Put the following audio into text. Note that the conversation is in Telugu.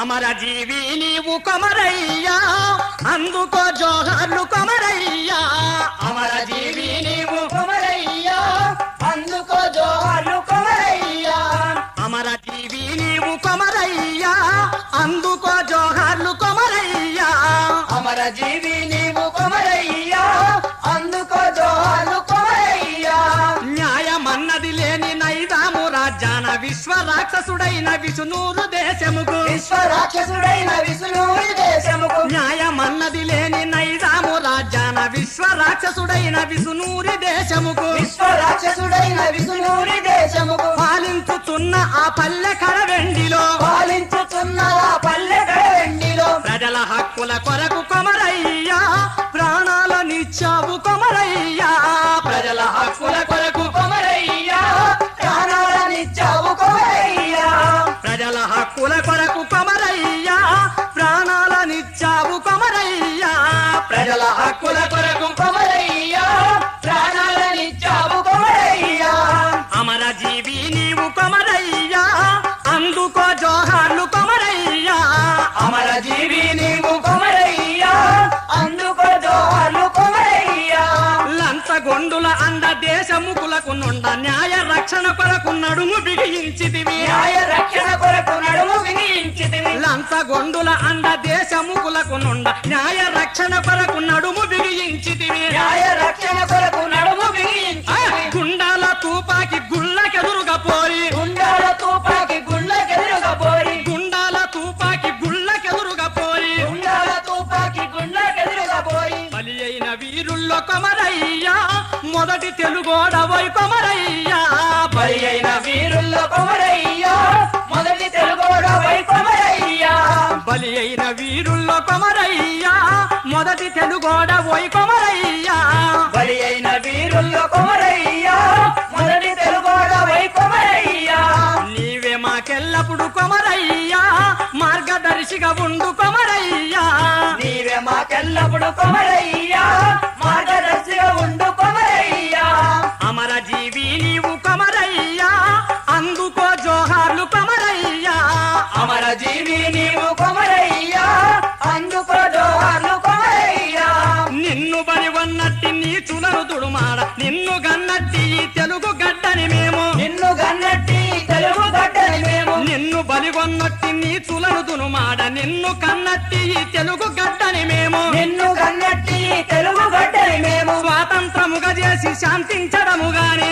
అమరజీవి నీవు కొమరయ్యా అందుకో జోహార్లు కొమర విశ్వ రాక్షసుడైన విష్ణురు దేశముకు. విశ్వ రాక్షసుడైన విష్ణువుని దేశముకు. న్యాయమన్నది లేని నైదాము రాజ్యాన విశ్వ రాక్షసుడైన దేశముకు. విశ్వ రాక్షసుడైన దేశముకు. పాలించుతున్న ఆ పల్లె కడవెండిలో పాలించుతున్న ఆ పల్లె వెండిలో. ప్రజల హక్కుల కొరకు అండ దేశముకులకు నుండ న్యాయ రక్షణ కొరకు నడుము బిగించితివి. న్యాయ రక్షణ కొరకు నడుము బిగించితివి. లంచగొండుల అండ దేశముకులకు నుండ న్యాయ రక్షణ కొరకు నడుము బిగించితివి. న్యాయ రక్షణ కొరకు నడుము ఆ, బిగించితివి. గుండాల తూపాకి గుళ్ళకెదురుగా పోయి గుండాల తూపాకి గుళ్ళకెదురుగా పోయి గుండాల తూపాకి గుళ్ళకెదురుగా పోయి గుండాల తూపాకి గుళ్ళకెదురుగా పోయి బలి అయిన వీరుల్లో కొమరయ్యా. మొదటి తెలుగోడవై కొమరయ్యా. బలి అయిన వీరుల్లో కొమరయ్యా. మొదటి తెలుగోడవై కొమరయ్యా. బలి అయిన వీరుల్లో కొమరయ్యా. మొదటి తెలుగోడవై కొమరయ్యా. బలి అయిన వీరుల్లో కొమరయ్యా. మొదటి తెలుగోడవై కొమరయ్యా. నీవే మాకెల్లప్పుడు కొమరయ్యా. మార్గదర్శిగా ఉండు కొమరయ్యా. నీవే మాకెల్లప్పుడు కొమరయ్యా. గన్నట్టి తెలుగు గడ్డని మేము. నిన్ను గన్నట్టి తెలుగు గడ్డని మేము. నిన్ను బలిగొన్నట్టి నీ చులను తునుమాడ నిన్ను కన్నట్టి తెలుగు గడ్డని మేము. నిన్ను గన్నట్టి తెలుగు గడ్డని మేము. స్వాతంత్రముగా చేసి శాంతించడము గాని